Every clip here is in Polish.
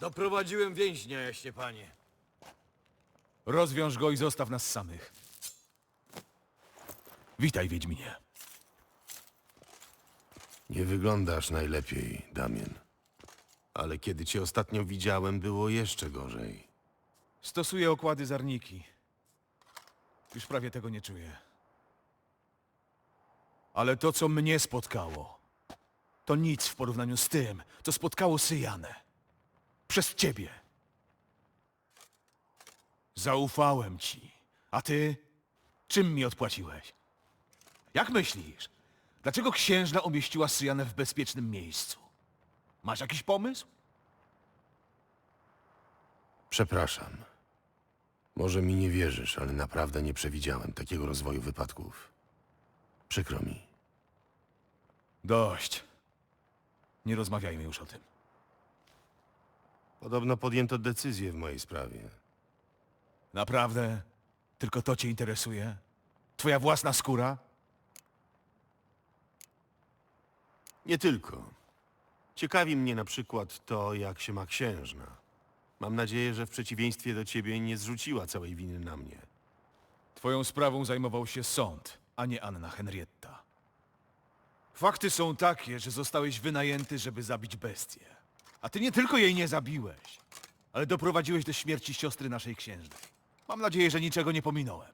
Doprowadziłem więźnia, jaśnie panie. Rozwiąż go i zostaw nas samych. Witaj, Wiedźminie. Nie wyglądasz najlepiej, Damien. Ale kiedy cię ostatnio widziałem, było jeszcze gorzej. Stosuję okłady zarniki. Już prawie tego nie czuję. Ale to, co mnie spotkało, to nic w porównaniu z tym, co spotkało Syjanę. Przez ciebie. Zaufałem ci. A ty? Czym mi odpłaciłeś? Jak myślisz? Dlaczego księżna umieściła Syjanę w bezpiecznym miejscu? Masz jakiś pomysł? Przepraszam. Może mi nie wierzysz, ale naprawdę nie przewidziałem takiego rozwoju wypadków. Przykro mi. Dość. Nie rozmawiajmy już o tym. Podobno podjęto decyzję w mojej sprawie. Naprawdę? Tylko to cię interesuje? Twoja własna skóra? Nie tylko. Ciekawi mnie na przykład to, jak się ma księżna. Mam nadzieję, że w przeciwieństwie do ciebie nie zrzuciła całej winy na mnie. Twoją sprawą zajmował się sąd, a nie Anna Henrietta. Fakty są takie, że zostałeś wynajęty, żeby zabić bestię. A ty nie tylko jej nie zabiłeś, ale doprowadziłeś do śmierci siostry naszej księżnej. Mam nadzieję, że niczego nie pominąłem.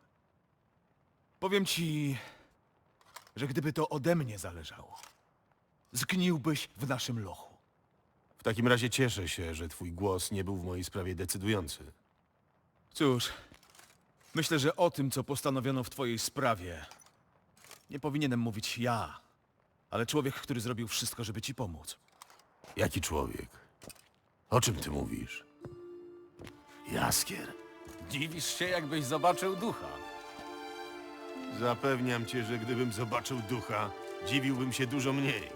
Powiem ci, że gdyby to ode mnie zależało, zgniłbyś w naszym lochu. W takim razie cieszę się, że twój głos nie był w mojej sprawie decydujący. Cóż, myślę, że o tym, co postanowiono w twojej sprawie, nie powinienem mówić ja, ale człowiek, który zrobił wszystko, żeby ci pomóc. Jaki człowiek? O czym ty mówisz? Jaskier. Dziwisz się, jakbyś zobaczył ducha. Zapewniam cię, że gdybym zobaczył ducha, dziwiłbym się dużo mniej.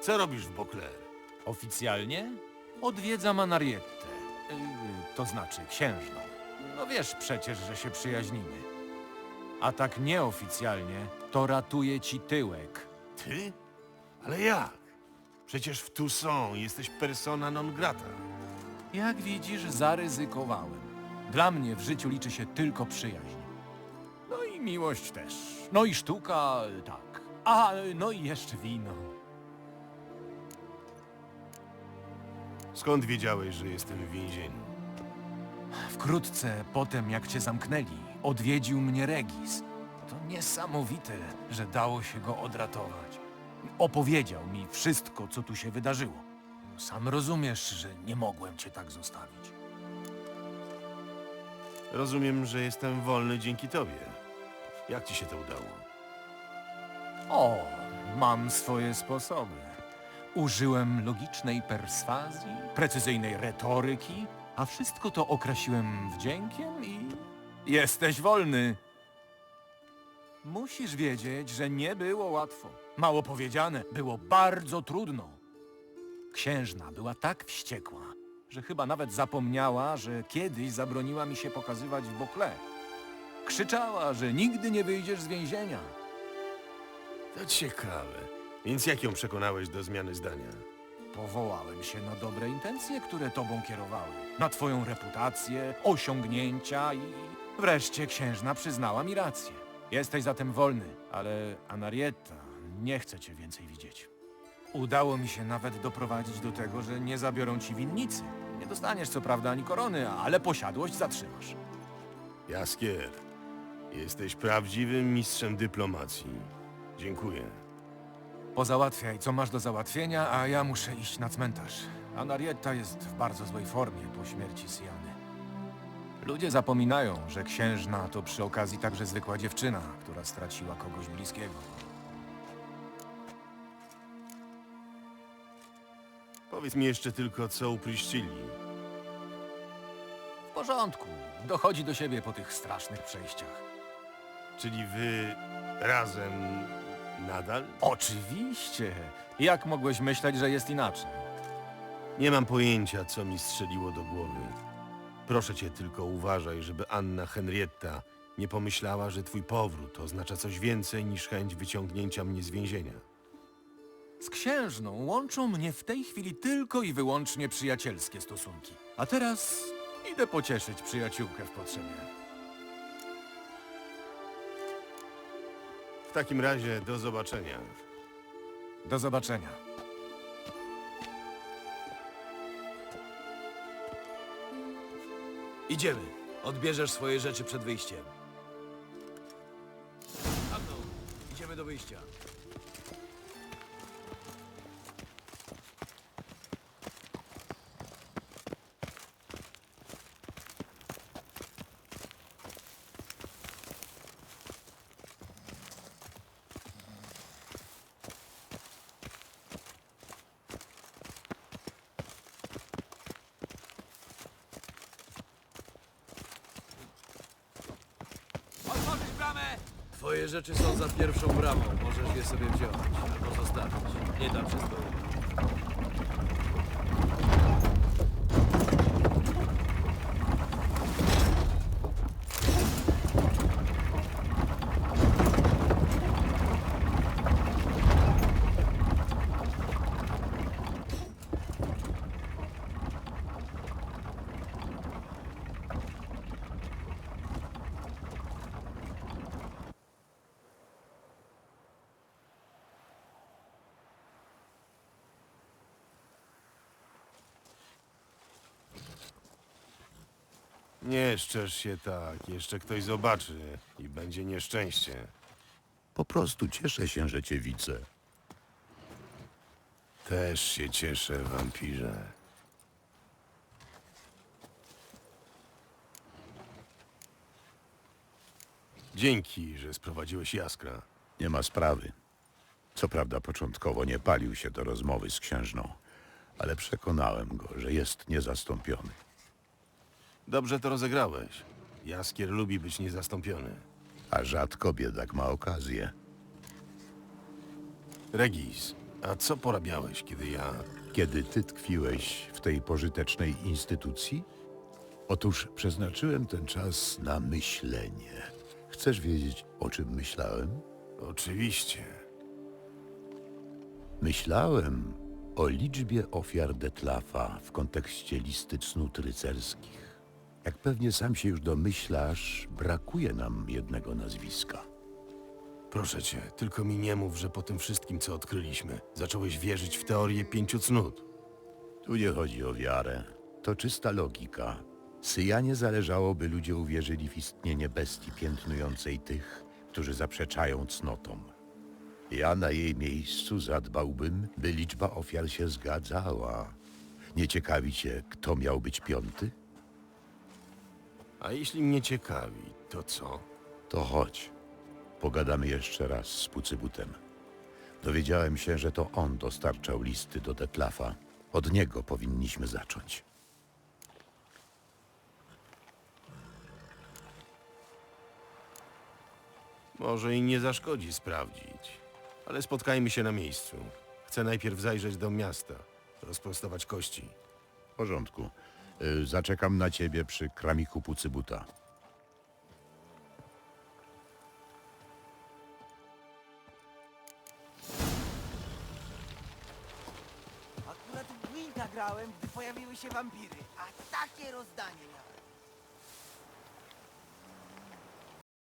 Co robisz w Bokler? Oficjalnie? Odwiedzam Anarietę. Yy, to znaczy księżną. No wiesz przecież, że się przyjaźnimy. A tak nieoficjalnie, to ratuję ci tyłek. Ty? Ale jak? Przecież w Toussaint jesteś persona non grata. Jak widzisz, zaryzykowałem. Dla mnie w życiu liczy się tylko przyjaźń. No i miłość też. No i sztuka, tak. A, no i jeszcze wino. Skąd wiedziałeś, że jestem w więzieniu? Wkrótce potem, jak cię zamknęli, odwiedził mnie Regis. To niesamowite, że dało się go odratować. Opowiedział mi wszystko, co tu się wydarzyło. Sam rozumiesz, że nie mogłem cię tak zostawić. Rozumiem, że jestem wolny dzięki tobie. Jak ci się to udało? O, mam swoje sposoby. Użyłem logicznej perswazji, precyzyjnej retoryki, a wszystko to okrasiłem wdziękiem i... Jesteś wolny! Musisz wiedzieć, że nie było łatwo. Mało powiedziane, było bardzo trudno. Księżna była tak wściekła, że chyba nawet zapomniała, że kiedyś zabroniła mi się pokazywać w Bokle. Krzyczała, że nigdy nie wyjdziesz z więzienia. To ciekawe. Więc jak ją przekonałeś do zmiany zdania? Powołałem się na dobre intencje, które tobą kierowały. Na twoją reputację, osiągnięcia i... Wreszcie księżna przyznała mi rację. Jesteś zatem wolny, ale Anarietta nie chce cię więcej widzieć. Udało mi się nawet doprowadzić do tego, że nie zabiorą ci winnicy. Nie dostaniesz co prawda ani korony, ale posiadłość zatrzymasz. Jaskier, jesteś prawdziwym mistrzem dyplomacji. Dziękuję. Pozałatwiaj, co masz do załatwienia, a ja muszę iść na cmentarz. Anarietta jest w bardzo złej formie po śmierci Siany. Ludzie zapominają, że księżna to przy okazji także zwykła dziewczyna, która straciła kogoś bliskiego. Powiedz mi jeszcze tylko, co upryścili. W porządku, dochodzi do siebie po tych strasznych przejściach. Czyli wy razem nadal? Oczywiście! Jak mogłeś myśleć, że jest inaczej? Nie mam pojęcia, co mi strzeliło do głowy. Proszę cię tylko uważaj, żeby Anna Henrietta nie pomyślała, że twój powrót oznacza coś więcej niż chęć wyciągnięcia mnie z więzienia. Z księżną łączą mnie w tej chwili tylko i wyłącznie przyjacielskie stosunki. A teraz idę pocieszyć przyjaciółkę w potrzebie. W takim razie do zobaczenia. Do zobaczenia. Idziemy. Odbierzesz swoje rzeczy przed wyjściem. Idziemy do wyjścia. Twoje rzeczy są za pierwszą bramą. Możesz je sobie wziąć albo zostawić. Nie dam się Nie szczerz się tak, jeszcze ktoś zobaczy i będzie nieszczęście. Po prostu cieszę się, że cię widzę. Też się cieszę, wampirze. Dzięki, że sprowadziłeś jaskra. Nie ma sprawy. Co prawda początkowo nie palił się do rozmowy z księżną, ale przekonałem go, że jest niezastąpiony. Dobrze to rozegrałeś. Jaskier lubi być niezastąpiony. A rzadko biedak ma okazję. Regis, a co porabiałeś, kiedy ja... Kiedy ty tkwiłeś w tej pożytecznej instytucji? Otóż przeznaczyłem ten czas na myślenie. Chcesz wiedzieć, o czym myślałem? Oczywiście. Myślałem o liczbie ofiar Detlafa w kontekście listy cnót rycerskich. Jak pewnie sam się już domyślasz, brakuje nam jednego nazwiska. Proszę cię, tylko mi nie mów, że po tym wszystkim, co odkryliśmy, zacząłeś wierzyć w teorię pięciu cnót. Tu nie chodzi o wiarę. To czysta logika. Syjanie zależało, by ludzie uwierzyli w istnienie bestii piętnującej tych, którzy zaprzeczają cnotom. Ja na jej miejscu zadbałbym, by liczba ofiar się zgadzała. Nie ciekawi cię, kto miał być piąty? A jeśli mnie ciekawi, to co? To chodź. Pogadamy jeszcze raz z Pucybutem. Dowiedziałem się, że to on dostarczał listy do Detlafa. Od niego powinniśmy zacząć. Może i nie zaszkodzi sprawdzić. Ale spotkajmy się na miejscu. Chcę najpierw zajrzeć do miasta, rozprostować kości. W porządku. Y, Zaczekam na ciebie przy kramiku Pucybuta. Akurat w Gwinta grałem, gdy pojawiły się wampiry, a takie rozdanie miałem.